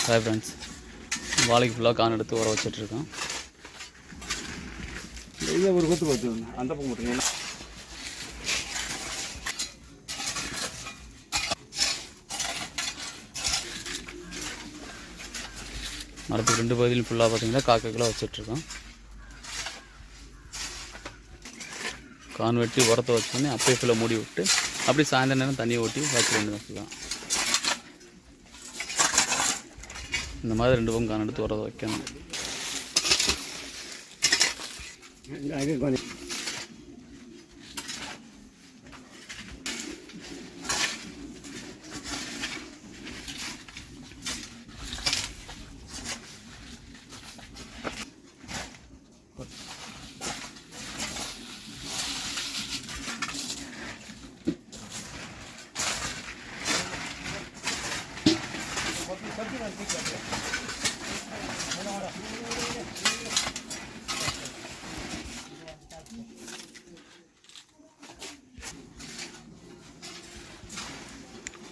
Hi friends வாழைக்கு ஃபுல்லாக கான் எடுத்து உர வச்சிட்ருக்கோம் இதை ஒரு கொத்து பார்த்து அந்த பக்கம் போட்டுருங்க. மரத்துக்கு ரெண்டு பகுதியிலும் ஃபுல்லாக பார்த்தீங்கன்னா காக்கா கிலோ வச்சிட்ருக்கோம் கான் வெட்டி உரத்தை வச்சோடனே அப்படியே ஃபுல்லாக மூடி விட்டு அப்படியே சாயந்தரம் நேரம் தண்ணியை ஊட்டி வச்சு ரெண்டு வச்சுக்கலாம் இந்த மாதிரி ரெண்டு பக்கம் கான் எடுத்து உரத்தை வைக்கணும்.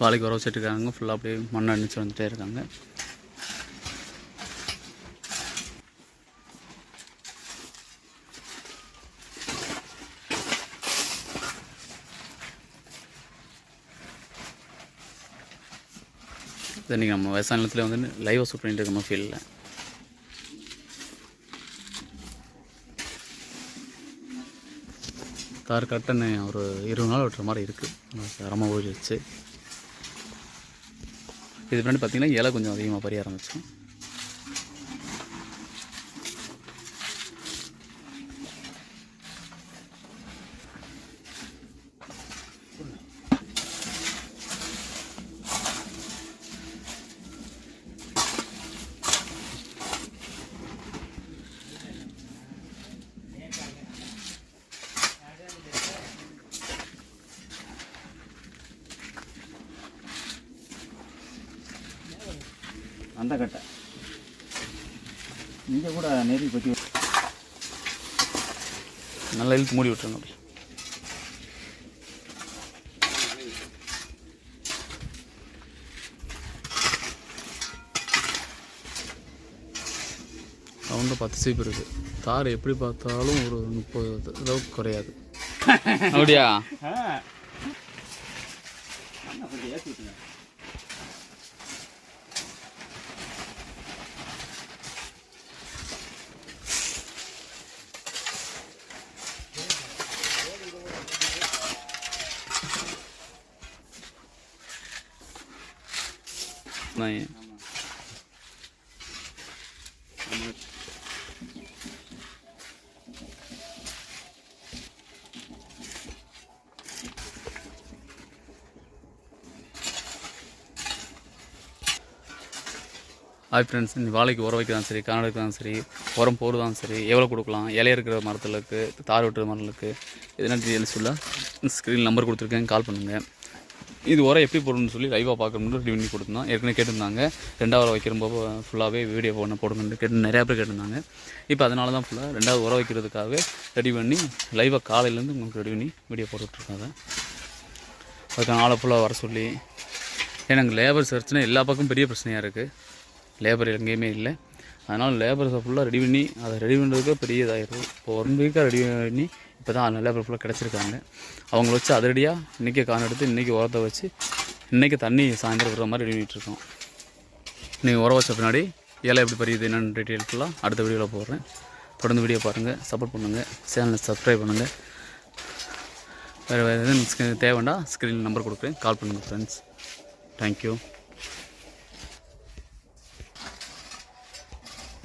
வாழைக்கு கொஞ்சம் வாழைக்கு இருக்காங்க. ஃபுல்லாக அப்படியே மண்ணை அடிச்சு வந்துட்டே இருக்காங்க. இதை நீங்கள் நம்ம வயசான நிலத்தில் வந்து லைவாக ஷூட் பண்ணிட்டு இருக்கோம் ஃபீலில் தார் கட்டன்னு ஒரு இருபது நாள் ஓட்டுற மாதிரி இருக்குது தரமாக வச்சு இது பின்னாடி பார்த்தீங்கன்னா இலை கொஞ்சம் அதிகமாக பறிய ஆரம்பிச்சோம் அந்த கட்டை. இங்கே கூட நெறி பற்றி நல்லா இழுத்து மூடி விட்டுருங்க அப்படி. ரவுண்டு பத்து சீப்பு இருக்குது தார் எப்படி பார்த்தாலும் ஒரு முப்பது அளவுக்கு குறையாது. அப்படியா? கொஞ்சம் ஹாய் ஃப்ரெண்ட்ஸ் வாழைக்கு உரம் வைக்கிறதான் சரி காண சரி உரம் போடுறதான் சரி எவ்வளோ கொடுக்கலாம் இலைய இருக்கிற மரத்துலக்கு தார் விட்டுற மரத்துக்கு எதுனா டீட்டெயில்ஸ் உள்ள ஸ்க்ரீன் நம்பர் கொடுத்துருக்கேன் கால் பண்ணுங்கள் இது உரம் எப்படி போடணும்னு சொல்லி லைவாக பார்க்கணும்னு ரெடி பண்ணி கொடுத்தோம். ஏற்கனவே கேட்டிருந்தாங்க. ரெண்டாவது உரம் வைக்கிறப்போ ஃபுல்லாகவே வீடியோ போட போடணும்னு கேட்டு நிறையா பேர் கேட்டிருந்தாங்க. இப்போ அதனால தான் ஃபுல்லாக ரெண்டாவது உரம் வைக்கிறதுக்காகவே ரெடி பண்ணி லைவாக காலையிலேருந்து உங்களுக்கு ரெடி பண்ணி வீடியோ போட்டுட்ருக்காங்க. அதுக்கு நாளை ஃபுல்லாக வர சொல்லி. எனக்கு லேபர் சர்ச்னா எல்லா பக்கம் பெரிய பிரச்சனையாக இருக்குது லேபர் எங்கேயுமே இல்லை. அதனால் லேபர்ஸை ஃபுல்லாக ரெடி பண்ணி அதை ரெடி பண்ணுறதுக்கே பெரிய இதாகிடும் இப்போ ஒன் வீக்காக ரெடி பண்ணி இப்போ தான் நல்ல ஃபுல்லாக கிடச்சிருக்காங்க. அவங்கள வச்சு அதிரடியாக இன்றைக்கி கான் எடுத்து இன்றைக்கி உரத்தை வச்சு இன்றைக்கி தண்ணி சாயந்தரம் விடுற மாதிரி ரெடி பண்ணிகிட்ருக்கோம் நீங்கள் உரம் வச்ச பின்னாடி ஏழை எப்படி பறியுது என்னென்னு டீட்டெயில் ஃபுல்லாக அடுத்த வீடியோவில் போடுறேன். தொடர்ந்து வீடியோ பாருங்கள் சப்போர்ட் பண்ணுங்கள் சேனலை சப்ஸ்கிரைப் பண்ணுங்கள் வேறு வேறு எதுவும் தேவைண்டா ஸ்க்ரீனில் நம்பர் கொடுக்குறேன். கால் பண்ணுங்கள் ஃப்ரெண்ட்ஸ் தேங்க்யூ